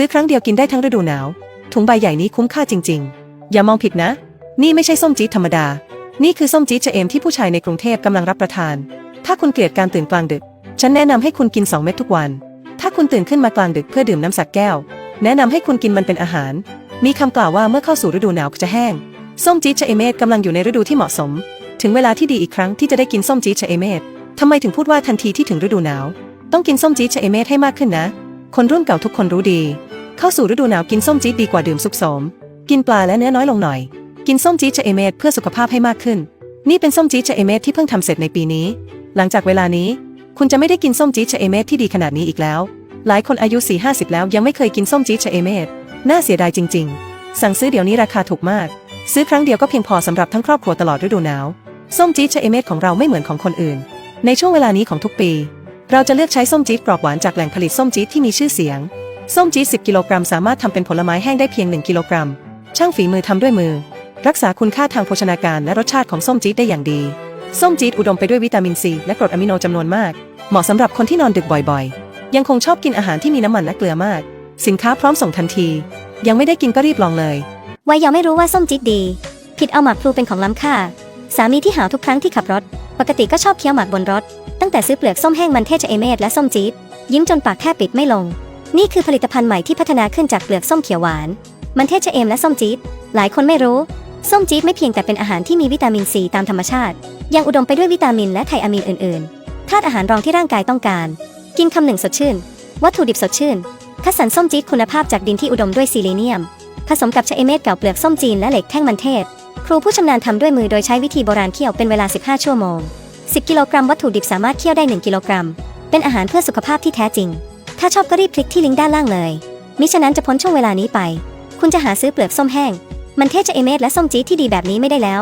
ซื้อครั้งเดียวกินได้ทั้งฤดูหนาว ถุงใบใหญ่นี้คุ้มค่าจริง ๆ อย่ามองผิดนะ นี่ไม่ใช่ส้มจี๊ดธรรมดา นี่คือส้มจี๊ดชะเอมที่ผู้ชายในกรุงเทพกำลังรับประทาน ถ้าคุณเกลียดการตื่นกลางดึก ฉันแนะนำให้คุณกิน 2 เม็ดทุกวัน ถ้าคุณตื่นขึ้นมากลางดึกเพื่อดื่มน้ำสักแก้ว แนะนำให้คุณกินมันเป็นอาหาร มีคำกล่าวว่าเมื่อเข้าสู่ฤดูหนาวจะแห้ง ส้มจี๊ดชะเอเมดกำลังอยู่ในฤดูที่เหมาะสม ถึงเวลาที่ดีอีกครั้งที่จะได้กินส้มจี๊ดชะเอเมดทำไมถึงพูดว่าทันทีที่ถึงฤดูหนาว ต้องกินส้มจี๊ดเอเมให้มากขึ้นนะคนรุ่นเก่าทุกคนรู้ดี เข้าสู่ฤดูหนาวกินส้มจี๊ดดีกว่าดื่มซุปโสม กินปลาและเนื้อน้อยลงหน่อย กินส้มจี๊ดชะเอเมดเพื่อสุขภาพให้มากขึ้น นี่เป็นส้มจี๊ดชะเอเมดที่เพิ่งทำเสร็จในปีนี้ หลังจากเวลานี้ คุณจะไม่ได้กินส้มจี๊ดชะเอเมดที่ดีขนาดนี้อีกแล้ว หลายคนอายุ4 50 แล้วยังไม่เคยกินส้มจี๊ดชะเอเมดน่าเสียดายจริง ๆ สั่งซื้อเดี๋ยวนี้ราคาถูกมาก ซื้อครั้งเดียวก็เพียงพอสำหรับทั้งครอบครัวตลอดฤดูหนาวส้มจี๊ดชะเอเมดของเราไม่เหมือนของคนอื่น ในช่วงเวลานี้ของทุกปี เราจะเลือกใช้ส้มจี๊ดกรอบหวานจากแหล่งผลิตส้มจี๊ดที่มีชื่อเสียง ส้มจี๊ด10 กิโลกรัม สามารถทำเป็นผลไม้แห้งได้เพียง 1 กิโลกรัม ช่างฝีมือทำด้วยมือ รักษาคุณค่าทางโภชนาการและรสชาติของส้มจี๊ดได้อย่างดี ส้มจี๊ดอุดมไปด้วยวิตามินซีและกรดอะมิโนจำนวนมาก เหมาะสำหรับคนที่นอนดึกบ่อยๆ ยังคงชอบกินอาหารที่มีน้ำมันและเกลือมาก สินค้าพร้อมส่งทันที ยังไม่ได้กินก็รีบลองเลยวัยยังไม่รู้ว่าส้มจี๊ดดี ผิดเอาหมากพลูเป็นของล้ำค่า สามีที่หาวทุกครั้งที่ขับรถ ปกติก็ชอบเคี้ยวหมากบนรถ ตั้งแต่ซื้อเปลือกส้มแห้งมันเทศจะเอเมดและส้มจี๊ดยิ้มจนปากแทบปิดไม่ลง นี่คือผลิตภัณฑ์ใหม่ที่พัฒนาขึ้นจากเปลือกส้มเขียวหวาน มันเทศจะเอมและส้มจี๊ดหลายคนไม่รู้ ส้มจี๊ดไม่เพียงแต่เป็นอาหารที่มีวิตามินซีตามธรรมชาติ ยังอุดมไปด้วยวิตามินและไทอะมีนอื่นๆธาตุอาหารรองที่ร่างกายต้องการ กินคำหนึ่งสดชื่น วัตถุดิบสดชื่น คัดสรรส้มจี๊ดคุณภาพจากดินที่อุดมด้วยซีเลเนียม ผสมกับชะเอเมดเก่าเปลือกส้มจีนและเหล็กแท่งมันเทศ ครูผู้ชำนาญทำด้วยมือโดยใช้วิธีโบราณเคี่ยวเป็นเวลา 15 ชั่วโมง 10 กิโลกรัมวัตถุดิบสามารถเคี่ยวได้ 1 กิโลกรัม เป็นอาหารเพื่อสุขภาพที่แท้จริง ถ้าชอบก็รีบคลิกที่ลิงก์ด้านล่างเลย มิฉะนั้นจะพ้นช่วงเวลานี้ไป คุณจะหาซื้อเปลือกส้มแห้ง มันเทศจะเอเมดและส้มจี๊ดที่ดีแบบนี้ไม่ได้แล้ว